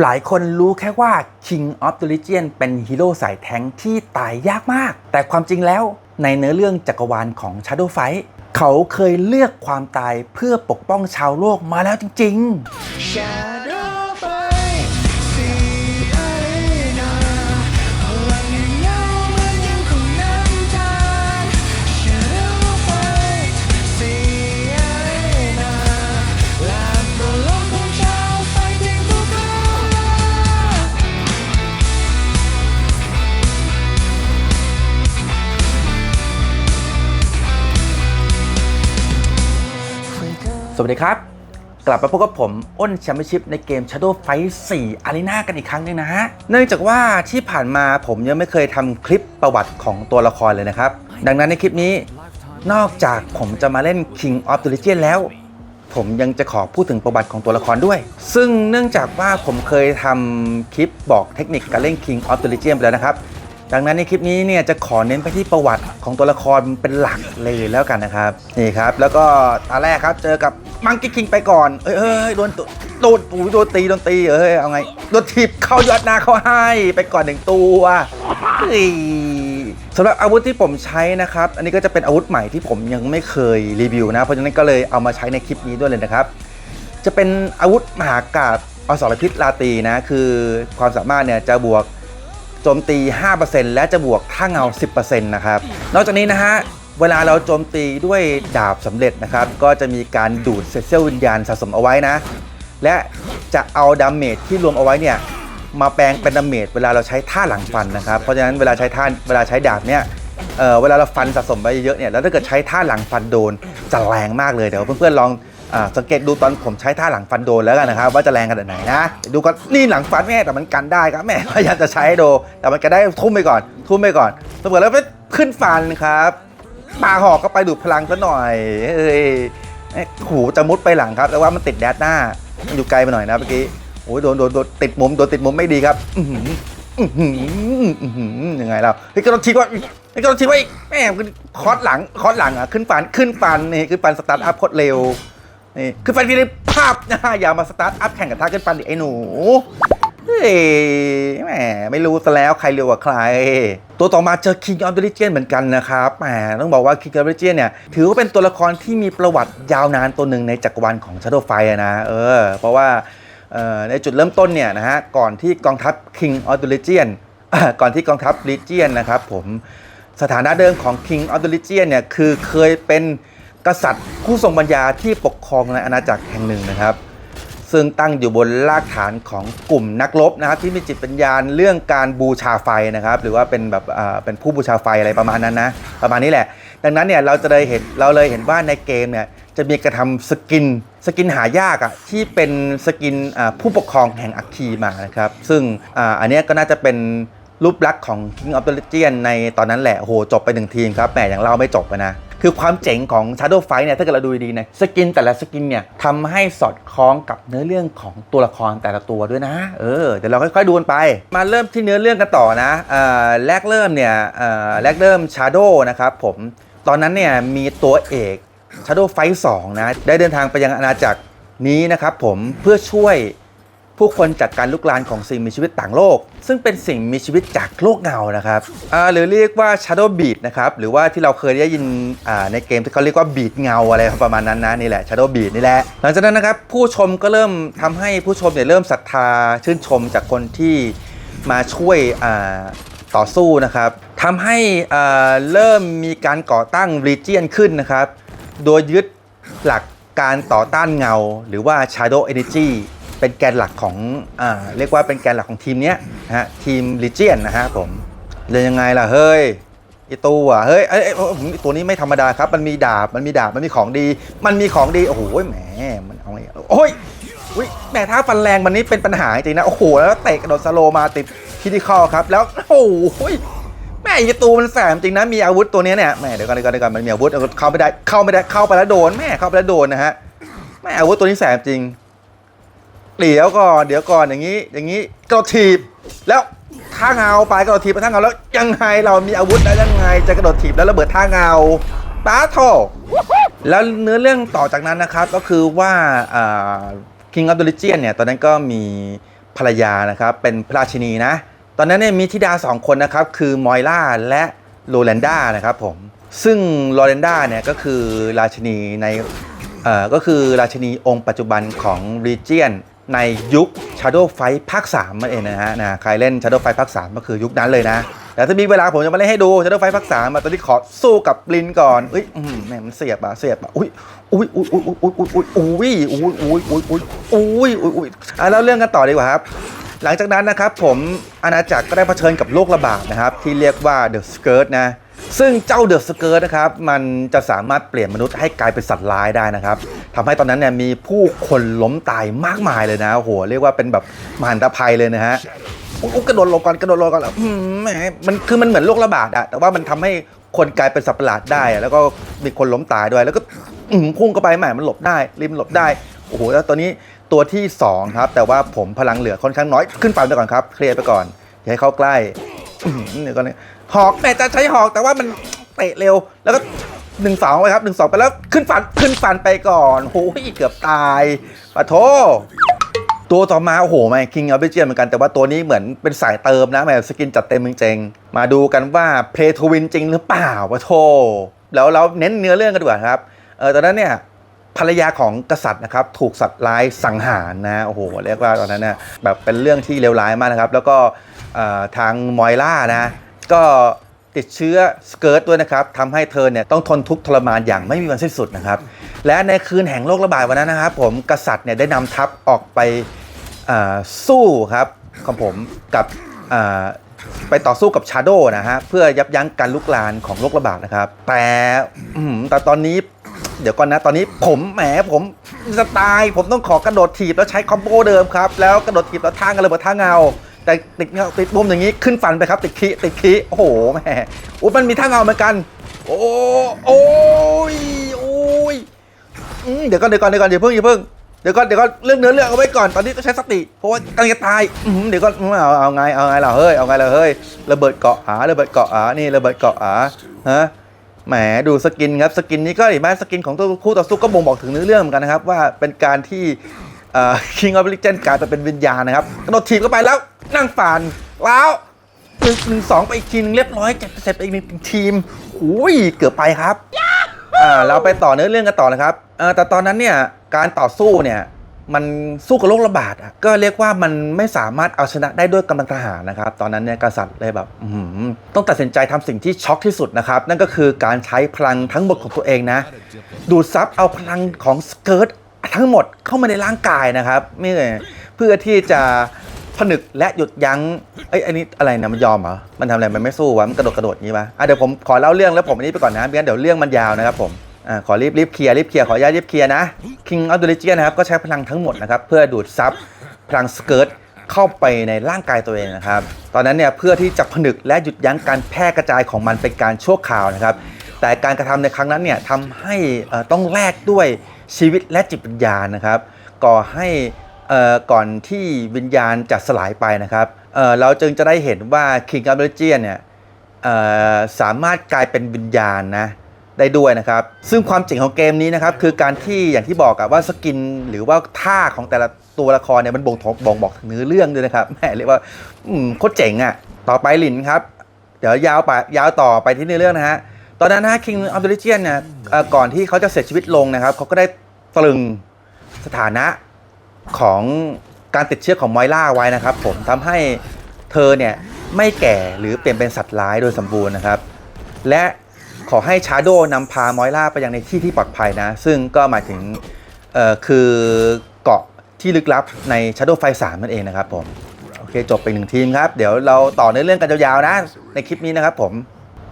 หลายคนรู้แค่ว่า King of the Legion เป็นฮีโร่สายแทงที่ตายยากมาก แต่ความจริงแล้วในเนื้อเรื่องจักรวาลของ Shadow Fight เขาเคยเลือกความตายเพื่อปกป้องชาวโลกมาแล้วจริง ๆ วัสดีครับ กลับมาพบกับผมอ้นแชมเปี้ยนชิพในเกม Shadow Fight 4 Arena กันอีกครั้งหนึงนะฮะ เนื่องจากว่าที่ผ่านมาผมยังไม่เคยทำคลิปประวัติของตัวละครเลยนะครับ ดังนั้นในคลิปนี้ นอกจากผมจะมาเล่น King of the Legion แล้ว ผมยังจะขอพูดถึงประวัติของตัวละครด้วย ซึ่งเนื่องจากว่าผมเคยทำคลิปบอกเทคนิคการเล่น King of the Legion ไปแล้วนะครับ ดังนั้นในคลิปนี้เนี่ยจะขอเน้นไปที่ประวัติของตัวละครเป็นหลักเลยแล้วกันนะครับนี่ครับแล้วก็ตาแรกครับเจอกับมังกี้คิงไปก่อนเอ้ยเอ้ยโดนตุโดนปูโดนตีโดนตีเอ้ยเอาไงโดนถีบเข้ายอดหน้าเขาให้ไปก่อนหนึ่งตัวสำหรับอาวุธที่ผมใช้นะครับ อันนี้ก็จะเป็นอาวุธใหม่ที่ผมยังไม่เคยรีวิวนะ เพราะฉะนั้นก็เลยเอามาใช้ในคลิปนี้ด้วยเลยนะครับ จะเป็นอาวุธมหากาบอสรพิษลาตีนะ คือความสามารถเนี่ยจะบวก โจมตี 5%และจะบวกท่าเงา 10%นะครับ นอกจากนี้นะฮะ เวลาเราโจมตีด้วยดาบสำเร็จนะครับ ก็จะมีการดูดเซลล์วิญญาณสะสมเอาไว้นะ และจะเอาดาเมจที่รวมเอาไว้เนี่ย มาแปลงเป็นดาเมจเวลาเราใช้ท่าหลังฟันนะครับ เพราะฉะนั้นเวลาใช้ท่าเวลาใช้ดาบเนี่ยเออเวลาเราฟันสะสมไปเยอะเนี่ย แล้วถ้าเกิดใช้ท่าหลังฟันโดนจะแรงมากเลย เดี๋ยวเพื่อนๆลอง สังเกตดูตอนผมใช้ท่าหลังฟันโดนแล้วกันนะครับ ว่าจะแรงขนาดไหนนะ ดูกันนี่หลังฟันแม่แต่มันกันได้ครับแม่พยายามจะใช้ให้ดูแต่มันกันได้ทุ่มไปก่อน ทุ่มไปก่อนสมมติแล้วไปขึ้นฟันครับปาหอกก็ไปดูดพลังซะหน่อยเอ้ยเอ้ยหูจะมุดไปหลังครับแต่ว่ามันติดแดดหน้ามันอยู่ไกลไปหน่อยนะเมื่อกี้โอ้ยโดนโดนโดนติดมุมโดนติดมุมไม่ดีครับอื้อหืออื้อหืออื้อหือยังไงเราเฮ้ยก็ต้องทิ้ว่าเฮ้ยก็ต้องทิ้ว่าอีกแม่คอสหลังคอสหลังอะขึ้นฟันขึ้นฟันนี่ขึ้นฟันสตาร์ทอัพโคตรเร็ว นี่คือแฟนพีริภาพนะอย่ามาสตาร์ทอัพแข่งกับท่าขึ้นฟันดิไอ้หนู เฮ้ยแหมไม่รู้ซะแล้วใครเร็วกว่าใคร ตัวต่อมาเจอ King of the Legion เหมือนกันนะครับแหมต้องบอกว่า King of the Legion เนี่ย ถือว่าเป็นตัวละครที่มีประวัติยาวนานตัวหนึ่งในจักรวาลของ Shadow Fight นะ เออ เพราะว่าในจุดเริ่มต้นเนี่ยนะฮะ ก่อนที่กองทัพ King of the Legion ก่อนที่กองทัพ Legion นะครับผมสถานะเดิมของ King of the Legion เนี่ยคือเคยเป็น กษัตริย์ผู้ทรงปัญญาที่ปกครองในอาณาจักรแห่งหนึ่งนะครับ ซึ่งตั้งอยู่บนรากฐานของกลุ่มนักรบนะครับ ที่มีจิตปัญญาเรื่องการบูชาไฟนะครับ หรือว่าเป็นแบบเป็นผู้บูชาไฟอะไรประมาณนั้นนะประมาณนี้แหละ ดังนั้นเนี่ยเราจะเลยเห็นเราเลยเห็นว่าในเกมเนี่ยจะมีกระทำสกินสกินหายากอะ่ะที่เป็นสกินผู้ปกครองแห่งอัคคีมานะครับ ซึ่งออันนี้ก็น่าจะเป็นรูปลักษณ์ของ King of the Legion ในตอนนั้นแหละโหจบไปหนึ่งทีมครับแหมอย่างเราไม่จบนะ คือความเจ๋งของ Shadow Fight เนี่ยถ้าเกิดเราดูดีๆนะสกินแต่ละสกินเนี่ยทำให้สอดคล้องกับเนื้อเรื่องของตัวละครแต่ละตัวด้วยนะเออเดี๋ยวเราค่อยๆดูกันไป มาเริ่มที่เนื้อเรื่องกันต่อนะเอ่อแรกเริ่มเนี่ยเอ่อแรกเริ่ม Shadow นะครับผมตอนนั้นเนี่ยมีตัวเอก Shadow Fight 2นะได้เดินทางไปยังอาณาจักรนี้นะครับผมเพื่อช่วย ผู้คนจากการลุกลานของสิ่งมีชีวิตต่างโลก ซึ่งเป็นสิ่งมีชีวิตจากโลกเงานะครับหรือเรียกว่า Shadow Beat นะครับหรือว่าที่เราเคยได้ยินในเกมที่เขาเรียกว่าบีดเงาอะไรประมาณนั้นนะนี่แหละ Shadow Beat นี่แหละหลังจากนั้นนะครับผู้ชมก็เริ่มทำให้ผู้ชมเนี่ยเริ่มศรัทธาชื่นชมจากคนที่มาช่วยต่อสู้นะครับทำให้เริ่มมีการก่อตั้ง Legion ขึ้นนะครับ โดยยึดหลักการต่อต้านเงา หรือว่า Shadow Energy เป็นแกนหลักของอ่าเรียกว่าเป็นแกนหลักของทีมเนี้ยนะฮะทีม Legion นนะฮะผมเลยยังไงล่ะเฮ้ยไอตัวเฮ้ยเอ้ยเอ้ยผมตัวนี้ไม่ธรรมดาครับ มันมีดาบมันมีดาบมันมีของดี มันมีของดีโอ้โหแหมมันเอาไงโอ้ยอุ้ยแหมถ้าฟันแรงมันนี่เป็นปัญหาจริงนะโอ้โหแล้วเตะกระโดดสโลมาติดคิดิคอครับ แล้วโอ้โหแม่ไอ้ตูมันแสบจริงนะมีอาวุธตัวนี้เนี่ยแม่เดี๋ยวก่อนเดี๋ยวก่อนเดี๋ยวก่อนมันมีอาวุธเข้าไม่ได้เข้าไม่ได้เข้าไปแล้วโดนแม่เข้าไปแล้วโดนนะฮะแม่อาวุธตัวนี้แสบจริง เดี๋ยวก่อนเดี๋ยวก่อนอย่างนี้ อย่างนี้กระโดดถีบแล้วท่าเงาไปกระโดดถีบไปท่าเงาแล้วยังไงเรามีอาวุธแล้วยังไงจะกระโดดถีบแล้วระเบิดท่าเงาตาโถแล้วเนื้อเรื่องต่อจากนั้นนะครับก็คือว่าอ่า King of the Legion เนี่ยตอนนั้นก็มีภรรยานะครับเป็นพระราชินีนะ ตอนนั้นเนี่ยมีธิดาสองคนนะครับคือมอยล่าและโรแลนด้านะครับผมซึ่งโรแลนด้าเนี่ยก็คือราชินีในเอ่อก็คือราชินีองค์ปัจจุบันของ Region ในยุค Shadow Fight ภาค3นั่นเองนะฮะนะใครเล่น Shadow Fight ภาค3ก็คือยุคนั้นเลยนะแต่ถ้ามีเวลาผมจะมาเล่นให้ดู Shadow Fight ภาค3มาตอนนี้ขอสู้กับลินก่อนอุ้ยแหม่มันเสียบอะเสียบอะอุ้ยอุ้ยอุ้ยอุ้ยอุ้ยอุ้ยอุ้ยอุ้ยอุ้ยอุ้ยอุ้ยอุ้ยอุ้ยอุ้ยอุ้ยอะแล้วเรื่องกันต่อดีกว่าครับหลังจากนั้นนะครับผมอาณาจักรก็ได้เผชิญกับโรคระบาดนะครับที่เรียกว่า The Scourge นะ ซึ่งเจ้า The Scourge นะครับ มันจะสามารถเปลี่ยนมนุษย์ให้กลายเป็นสัตว์ร้ายได้นะครับทำให้ตอนนั้นเนี่ยมีผู้คนล้มตายมากมายเลยนะโอ้โหเรียกว่าเป็นแบบมหันตภัยเลยนะฮะอุ๊ยอุ๊ยกระโดดลบก่อนกระโดดลบก่อนแล้วอืมแหมมันคือมันเหมือนโรคระบาดอะแต่ว่ามันทำให้คนกลายเป็นสัตว์ประหลาดได้ แล้วก็มีคนล้มตายด้วย แล้วก็พุ่งเข้าไปแหม่มันหลบได้ริมหลบได้โอ้โหแล้วตอนนี้ตัวที่สองครับ แต่ว่าผมพลังเหลือค่อนข้างน้อยขึ้นไปก่อนครับ เคลียร์ไปก่อน อย่าให้เข้าใกล้เดี๋ยวก่อนนะ หอกแม่จะใช้หอกแต่ว่ามันเตะเร็ว แล้วก็หนึ่งสองไปครับหนึ่งสองไปแล้วขึ้นฟันขึ้นฟันไปก่อนโอ้ยเกือบตายปะโทตัวต่อมาโอ้โหแม่คิงอ f เบเจียนเหมือนกันแต่ว่าตัวนี้เหมือนเป็นสายเติมนะแม่สกินจัดเต็มจริงๆมาดูกันว่าเพลทวินจริงหรือเปล่าปะโทแล้วเราเน้นเนื้อเรื่องกันดีกว่าครับเออตอนนั้นเนี่ยภรรยาของกษัตริย์นะครับถูกสัตว์ร้ายสังหารนะโอ้โหเรียกว่าตอนนั้นเนี่ยแบบเป็นเรื่องที่เลวร้ายมากนะครับ แล้วก็ทางมอยล่านะ ก็ติดเชื้อสเกิร์ตด้วยนะครับทำให้เธอเนี่ยต้องทนทุกข์ทรมานอย่างไม่มีวันสิ้นสุดนะครับ และในคืนแห่งโรคระบาดวันนั้นนะครับ ผมกษัตริย์เนี่ยได้นำทัพออกไปสู้ครับของผมกับไปต่อสู้กับชาโดนะฮะเพื่อยับยั้งการลุกลามของโรคระบาดนะครับ แต่แต่ตอนนี้เดี๋ยวก่อนนะ ตอนนี้ผมแหมผมจะตาย ผมต้องขอกระโดดถีบแล้วใช้คอมโบเดิมครับ แล้วกระโดดถีบแล้วท่างกันเลยบนท่าเงา แต่ติดเงาติดมุมอย่างนี้ขึ้นฟันไปครับ ติดคีติดคีโอ้โหแหมอุ้ยมันมีท่าเงาเหมือนกัน โอ้โอ้ยโอ้ยเดี๋ยวก่อนเดี๋ยวก่อนเดี๋ยวก่อนอย่าเพิ่งอย่าเพิ่งเดี๋ยวก่อนเดี๋ยวก่อนเรื่องเนื้อเรื่องเอาไว้ก่อนตอนนี้ต้องใช้สติเพราะว่ากำลังจะตายเดี๋ยวก่อนเอาเอาไงเอาไงล่ะเฮ้ยเอาไงล่ะเฮ้ยระเบิดเกาะอาระเบิดเกาะอานี่ระเบิดเกาะอาฮะแหมดูสกินครับสกินนี้ก็เห็นไหมสกินของตัวคู่ต่อสู้ก็บ่งบอกถึงเนื้อเรื่องเหมือนกันนะครับว่าเป็นการที่ เอ่อ King of Legend กลายไปเป็นวิญญาณนะครับกระโดดทีบเข้าไปแล้วนั่งฝานแล้วหนึ่งหนึ่งสองไปอีกทีนึงเรียบร้อยเจ็ดเสร็จไปอีกหนึ่งทีมอุ้ยเกือบไปครับอ่าเราไปต่อเนื้อเรื่องกันต่อนะครับเออแต่ตอนนั้นเนี่ยการต่อสู้เนี่ยมันสู้กับโรคระบาดอะก็เรียกว่ามันไม่สามารถเอาชนะได้ด้วยกำลังทหารนะครับ ตอนนั้นเนี่ยกษัตริย์เลยแบบต้องตัดสินใจทำสิ่งที่ช็อกที่สุดนะครับ นั่นก็คือการใช้พลังทั้งหมดของตัวเองนะ ดูดซับเอาพลังของสเกิร์ต ทั้งหมดเข้ามาในร่างกายนะครับนี่เพื่อที่จะผนึกและหยุดยั้งไอ้ยอันนี้อะไรนะมันยอมเหรอมันทำอะไรมันไม่สู้วะมันกระโดดกระโดดอย่างนี้ปะอะเดี๋ยวผมขอเล่าเรื่องแล้วผมอันนี้ไปก่อนนะไม่งั้นเดี๋ยวเรื่องมันยาวนะครับผมอ่าขอรีบรีบเคลียร์รีบเคลียร์ขออนุญาตรีบเคลียร์นะ King of the Legion นะครับก็ใช้พลังทั้งหมดนะครับเพื่อดูดซับพลังสเกิร์ตเข้าไปในร่างกายตัวเองนะครับ ตอนนั้นเนี่ยเพื่อที่จะผนึกและหยุดยั้งการแพร่กระจายของมันเป็นการชั่วคราวนะครับ แต่การกระทำในครั้งนั้นเนี่ยทำให้ต้องแลกด้วย ชีวิตและจิตวิญญาณนะครับ ก่อให้ก่อนที่วิญญาณจะสลายไปนะครับเเราจึงจะได้เห็นว่า King of the Legion เนี่ยสามารถกลายเป็นวิญญาณนะได้ด้วยนะครับ ซึ่งความเจ๋งของเกมนี้นะครับคือการที่อย่างที่บอกอะว่าสกินหรือว่าท่าของแต่ละตัวละครเนี่ยมันบ่งบอกบ่งบอกถึงเนื้อเรื่องด้วยนะครับแหมเรียกว่าอืมโคตรเจ๋งอะต่อไปหลินครับ เดี๋ยวยาวไปยาวต่อไปที่เนื้อเรื่องนะฮะตอนนั้นนะ King of the Legion เนี่ยเอ่อก่อนที่เขาจะเสียชีวิตลงนะครับเขาก็ได้ ตรึงสถานะของการติดเชื้อของมอยล่าไว้นะครับ ผมทำให้เธอเนี่ยไม่แก่หรือเปลี่ยนเป็นสัตว์ร้ายโดยสมบูรณ์นะครับ และขอให้ชาโดนำพามอยล่าไปยังในที่ที่ปลอดภัยนะ ซึ่งก็หมายถึงคือเกาะที่ลึกลับใน Shadow ไฟ3นั่นเองนะครับผมโอเคจบไปหนึ่งทีมครับ เดี๋ยวเราต่อในเรื่องกันยาวๆนะ ในคลิปนี้นะครับผม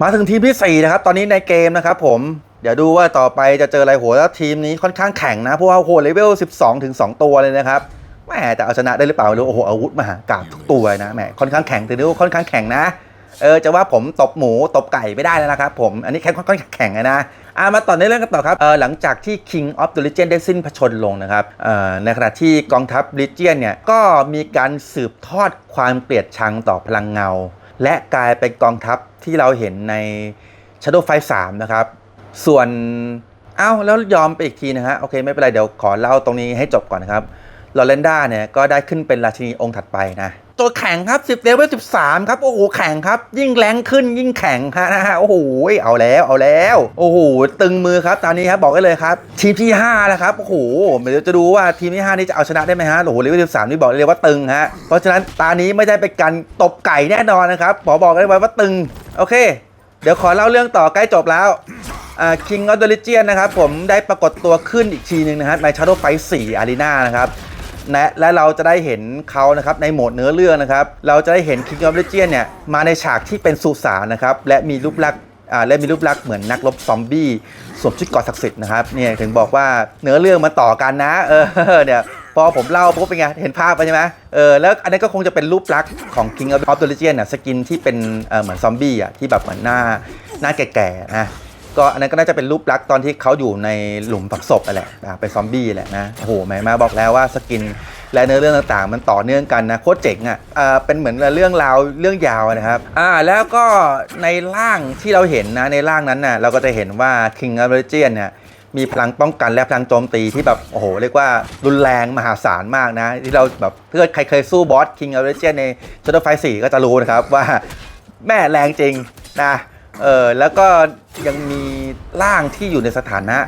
มาถึงทีมที่ 4 นะครับ ตอนนี้ในเกมนะครับผม เดี๋ยวดูว่าต่อไปจะเจออะไรโหแล้วทีมนี้ค่อนข้างแข็งนะเพราะว่าโหเลเวล 12 ถึง 2 ตัวเลยนะครับแหมแต่เอาชนะได้หรือเปล่าไม่รู้โอ้โหอาวุธมหากาบทุกตัวนะแหมค่อนข้างแข็งถือว่าค่อนข้างแข็งนะเออจะว่าผมตบหมูตบไก่ไม่ได้แล้วนะครับผมอันนี้แค่ค่อนข้างแข็งเลยนะอะมาต่อในเรื่องกันต่อครับเออหลังจากที่ King of the Legion ได้สิ้นพระชนม์ลงนะครับเอ่อในขณะที่กองทัพ Legion เนี่ยก็มีการสืบทอดความเกลียดชังต่อพลังเงา และกลายเป็นกองทัพที่เราเห็นใน Shadow Fight 3 นะครับ ส่วนเอ้าแล้วยอมไปอีกทีนะฮะโอเคไม่เป็นไรเดี๋ยวขอเล่าตรงนี้ให้จบก่อนนะครับลอเรนด้าเนี่ยก็ได้ขึ้นเป็นราชินีองค์ถัดไปนะตัวแข่งครับ10เลเวล13 ครับ โอ้โหแข่งครับ ยิ่งแรงขึ้นยิ่งแข่งฮะนะฮะโอ้โหเอาแล้วเอาแล้ว โอ้โหตึงมือครับตอนนี้ครับบอกได้เลยครับ ทีมที่5แล้วครับโอ้โหเดี๋ยวจะดูว่าทีมที่ 5 นี้จะเอาชนะได้ไหมฮะโอ้โหเลเวล13 นี่บอกได้เลยว่าตึงฮะเพราะฉะนั้นตานี้ไม่ได้เป็นการตบไก่แน่นอนนะครับขอบอกได้ไว้ว่าตึงโอเค เดี๋ยวขอเล่าเรื่องต่อใกล้จบแล้ว อ่า King of the Legion นะครับผมได้ปรากฏตัวขึ้นอีกทีหนึ่งนะครับใน Shadow Fight 4 Arena นะครับและและเราจะได้เห็นเขานะครับในโหมดเนื้อเรื่องนะครับ เราจะได้เห็น King of the Legion เนี่ยมาในฉากที่เป็นสุสานนะครับ และมีรูปลักษณ์และมีรูปลักษณ์เหมือนนักรบซอมบี้สวมชุดเกราะศักดิ์สิทธิ์นะครับเนี่ยถึงบอกว่าเนื้อเรื่องมาต่อกันนะเออเนี่ยพอผมเล่าปุ๊บเป็นไงเห็นภาพไปใช่ไหมเออแล้วอันนั้ก็คงจะเป็นรูปลักษณ์ของ King of the Legion น่ะสกินที่เป็นเเหมือนซอมบี้อะที่แบบเหมือนหน้าหน้าแก่ๆนะ ก็อันนั้นก็น่าจะเป็นรูปลักษณ์ตอนที่เขาอยู่ในหลุมฝังศพนั่นแหละอ่าเป็นซอมบี้แหละนะโอ้โหแม่มาบอกแล้วว่าสกินและเนื้อเรื่องต่างๆ มันต่อเนื่องกันนะโคตรเจ๋งอะอ่าเป็นเหมือนเรื่องราวเรื่องยาวนะครับอ่าแล้วก็ในร่างที่เราเห็นนะในร่างนั้นน่ะเราก็จะเห็นว่า King of Legion เนี่ยมีพลังป้องกันและพลังโจมตีที่แบบโอ้โหเรียกว่ารุนแรงมหาศาลมากนะ ที่เราแบบเพื่อใครเคยสู้บอส King of Legion ใน Shadow Fight 4 ก็จะรู้นะครับว่าแม่แรงจริงนะ เออแล้วก็ยังมีร่างที่อยู่ในสถานะ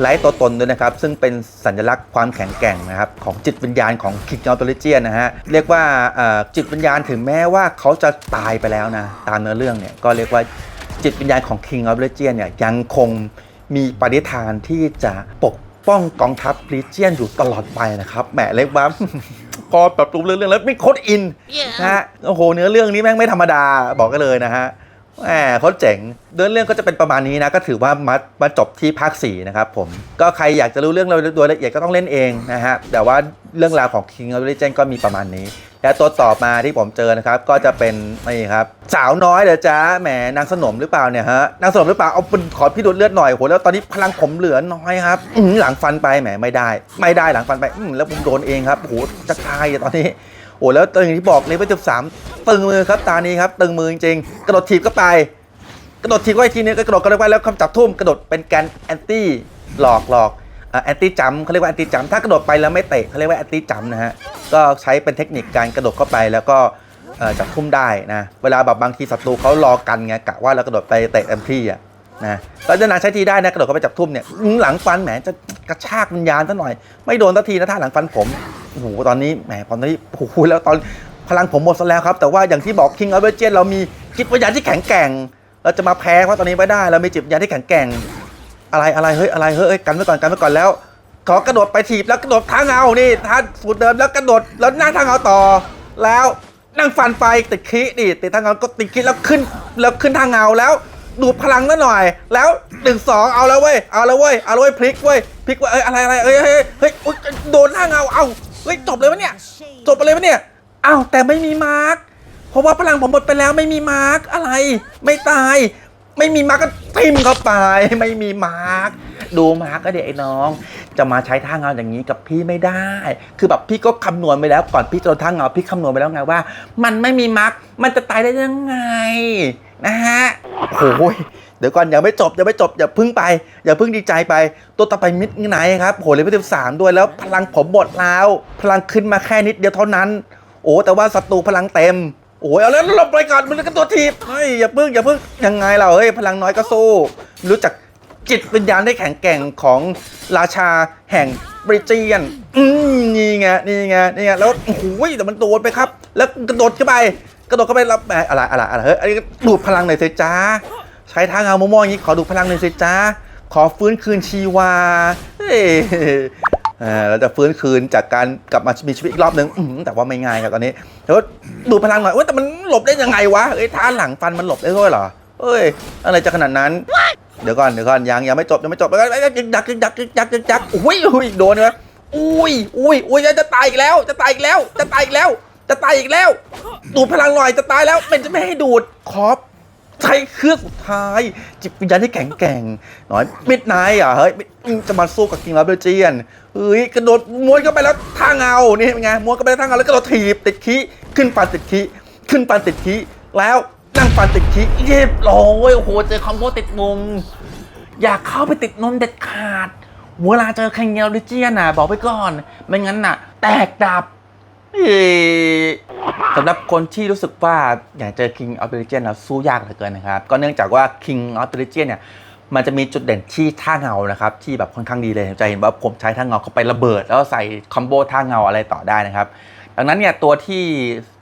ไร้ตัวตนด้วยนะครับ ซึ่งเป็นสัญลักษณ์ความแข็งแกร่งนะครับ ของจิตวิญญาณของ King of the Legion นะฮะ เรียกว่าเอ่อจิตวิญญาณถึงแม้ว่าเขาจะตายไปแล้วนะ ตามเนื้อเรื่องเนี่ย ก็เรียกว่าจิตวิญญาณของ King of the Legion เนี่ยยังคงมีปณิธานที่จะปกป้องกองทัพ Legion อยู่ตลอดไปนะครับแหมเรียกว่าพอแบบรู้เรื่องแล้วไม่โคตรอินนะฮะโอ้โหเนื้อเรื่องนี้แม่งไม่ธรรมดาบอกกันเลยนะฮะ แหมเขาเจ๋งเดินเรื่องก็จะเป็นประมาณนี้นะ ก็ถือว่ามามาจบที่ภาค4นะครับผม ก็ใครอยากจะรู้เรื่องราวโดยละเอียดก็ต้องเล่นเองนะฮะ แต่ว่าเรื่องราวของ King of Legends ก็มีประมาณนี้ และตัวต่อมาที่ผมเจอนะครับ ก็จะเป็นนี่ครับ สาวน้อยเดี๋ยวจ้าแหมนางสนมหรือเปล่าเนี่ยฮะนางสนมหรือเปล่าเอาปืนขอพี่ดูดเลือดหน่อยโหแล้วตอนนี้พลังผมเหลือน้อยครับอื้อหือหลังฟันไปแหมไม่ได้ ไม่ได้หลังฟันไปอื้อแล้วผมโดนเองครับโหจะตายอะตอนนี้ โอ้แล้วอย่างที่บอกเลยว่าจุดสามตึงมือครับตานี้ครับตึงมือจริงกระโดดถีบก็ไป กระโดดทีก็อีกทีนึงก็กระโดดกระโดดไปแล้วคำจับทุ่มกระโดดเป็นการแอนตี้หลอกหลอกแอนตี้จัมเขาเรียกว่าแอนตี้จัมถ้ากระโดดไปแล้วไม่เตะเขาเรียกว่าแอนตี้จัมนะฮะก็ใช้เป็นเทคนิคการกระโดดเข้าไปแล้วก็จับทุ่มได้นะเวลาแบบบางทีศัตรูเขารอกันไงกะว่าเรากระโดดไปเตะเต็มที่อะนะแล้วจะนานใช้ทีได้นะกระโดดเข้าไปจับทุ่มเนี่ยหลังฟันแหมจะกระชากวิญญาณซะหน่อย ไม่โดนสักทีนะถ้าหลังฟันผม โอ้โหตอนนี้แหมตอนนี้โอ้โหแล้วตอนพลังผมหมดซะแล้วครับ แต่ว่าอย่างที่บอก King of Legends เรามีจิตวิญญาณที่แข็งแกร่ง เราจะมาแพ้เพราะตอนนี้ไม่ได้ เรามีจิตวิญญาณที่แข็งแกร่ง อะไรอะไรเฮ้ยอะไรเฮ้ยกันไว้ก่อนกันไว้ก่อนแล้ว ขอกระโดดไปถีบแล้วกระโดดทางเงานี่ท่าสูตรเดิมแล้วกระโดดแล้วนั่งทางเงาต่อ แล้วนั่งฟันไฟติดคิดิติดทางเงาก็ติดคิแล้วขึ้นแล้วขึ้นทางเงาแล้วดูพลังนิดหน่อย แล้วหนึ่งสองเอาแล้วเว้ยเอาแล้วเว้ยเอาแล้วเว้ยพลิกเว้ยพลิกเว้ยเอ้ยอะไรอะไรเอ้ยเฮ้ยเฮ้ยโดนทาเงาเอ้า เฮ้ยจบเลยวะเนี่ยจบไปเลยวะเนี่ยอ้าวแต่ไม่มีมาร์กเพราะว่าพลังผมหมดไปแล้วไม่มีมาร์กอะไร ไม่ตาย ไม่มีมาร์กก็ทิมเข้าไปไม่มีมาร์กดูมาร์กก็เดี๋ยวไอ้น้อง จะมาใช้ท่าเงาอย่างนี้กับพี่ไม่ได้ คือแบบพี่ก็คำนวณไปแล้วก่อนพี่จะโดนท่าเงาพี่คำนวณไปแล้วไงว่า มันไม่มีมาร์กมันจะตายได้ยังไงนะฮะโอ้ย ดี๋ยวก่อนอยังไม่จบอยังไม่จบอย่าพึ่งไป อย่าพึ่งดีใจไปตัวต่อไปมิดไนครับโหเลยไปถึงสามด้วยแล้วพลังผมหมดแล้ว พลังขึ้นมาแค่นิดเดียวเท่านั้น โอ้แต่ว่าศัตรูพลังเต็มโอ้ยเอาแล้วหลบไปก่อนมันก็ตัวทีบเฮ้ยอย่าพึ่งอย่าพึ่งยังไงเราเฮ้ยพลังน้อยก็สู้รู้จักจิตวิญญาณได้แข็งแกร่งของราชาแห่งบริเจียนอืมนี่ไงนี่ไงนี่ไงแล้วโอ้โหแต่มันโดนไปครับ แล้วกระโดดเข้าไปกระโดดเข้าไปแล้วแหมอะไรอะไรอะไรเฮ้ยอันนี้ดูดพลังหน่อยสิจ้า ใช้ทางเงามองๆอย่างนี้ขอดูพลังหน่อยสิจ้าขอฟื้นคืนชีวาเฮ้ยอ่าเราจะฟื้นคืนจากการกลับมามีชีวิตอีกรอบหนึ่งแต่ว่าไม่ง่ายครับตอนนี้เดี๋ยวดูพลังหน่อยว้ยแต่มันหลบได้ยังไงวะเอ้ยท่าหลังฟันมันหลบได้ด้วยเหรอเอ้ย อะไรจะขนาดนั้น เดี๋ยวก่อนเดี๋ยวก่อนยังยังไม่จบยังไม่จบแล้วก็ยึกยักยึกยักยึกยักยึกยักอุ้ยอุ้ยโดนไหมอุ้ยอุ้ยอุ้ยจะตายอีกแล้วจะตายอีกแล้วจะตายอีกแล้ว จะตายอีกแล้ว ดูดพลังหน่อยจะตายแล้วเป็นจะไม่ให้ดูดขอบ ใช้เครื่องสุดท้าย จิตวิญญาณที่แข็งแกร่งหน่อยมิดไนท์อะเฮ้ยจะมาสู้กับคิงรับเบลเจียนเฮ้ยกระโดดม้วนเข้าไปแล้วท่าเงานี่เป็นไงม้วนเข้าไปแล้วท่าเงาแล้วกระโดดถีบติดขี้ขึ้นปันติดขี้ขึ้นปันติดขี้แล้วนั่งปันติดขี้เย็บโอ้ยโอ้โหเจอคอมโบติดมุมอยากเข้าไปติดนมเด็ดขาดเวลาเจอแข่งเงลดิเจียนนะบอกไปก่อน ไม่งั้นน่ะ แตกดับ สำหรับคนที่รู้สึกว่าอยากเจอ King of the Legion แล้วสู้ยากเหลือเกินนะครับ ก็เนื่องจากว่า King of the Legion เนี่ยมันจะมีจุดเด่นที่ท่าเงานะครับ ที่แบบค่อนข้างดีเลยจะเห็นว่าผมใช้ท่าเงาเข้าไประเบิด แล้วใส่คอมโบท่าเงาอะไรต่อได้นะครับ ดังนั้นเนี่ยตัวที่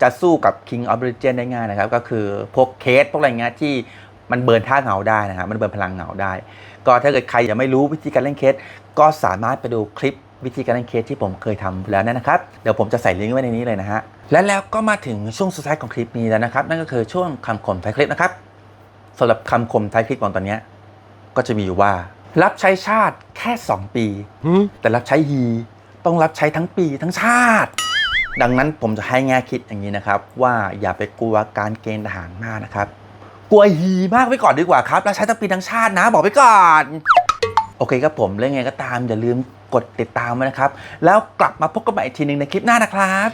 จะสู้กับ King of the Legion ได้ง่ายนะครับ ก็คือพวกเคสพวกอะไรเงี้ยที่มันเบิร์นท่าเงาได้นะครับ มันเบิร์นพลังเงาได้ ก็ถ้าเกิดใครยังไม่รู้วิธีการเล่นเคสก็สามารถไปดูคลิป วิธีการเล่นเคสที่ผมเคยทำแล้วนะครับ เดี๋ยวผมจะใส่ลิงก์ไว้ในนี้เลยนะฮะ และแล้วก็มาถึงช่วงสุดท้ายของคลิปนี้แล้วนะครับ นั่นก็คือช่วงคำคมท้ายคลิปนะครับสำหรับคำคมท้ายคลิปของตอนเนี้ยก็จะมีอยู่ว่า รับใช้ชาติแค่ 2 ปี แต่รับใช้ฮีต้องรับใช้ทั้งปีทั้งชาติ ดังนั้นผมจะให้แง่คิดอย่างนี้นะครับ ว่าอย่าไปกลัวการเกณฑ์ทหารมากนะครับ กลัวฮีมากไว้ก่อนดีกว่าครับรับใช้ทั้งปีทั้งชาตินะ บอกไว้ก่อนโอเคครับผมเรื่องไงก็ตามอย่าลืมกดติดตามไว้นะครับ แล้วกลับมาพบกันใหม่อีกทีหนึ่งในคลิปหน้านะครับ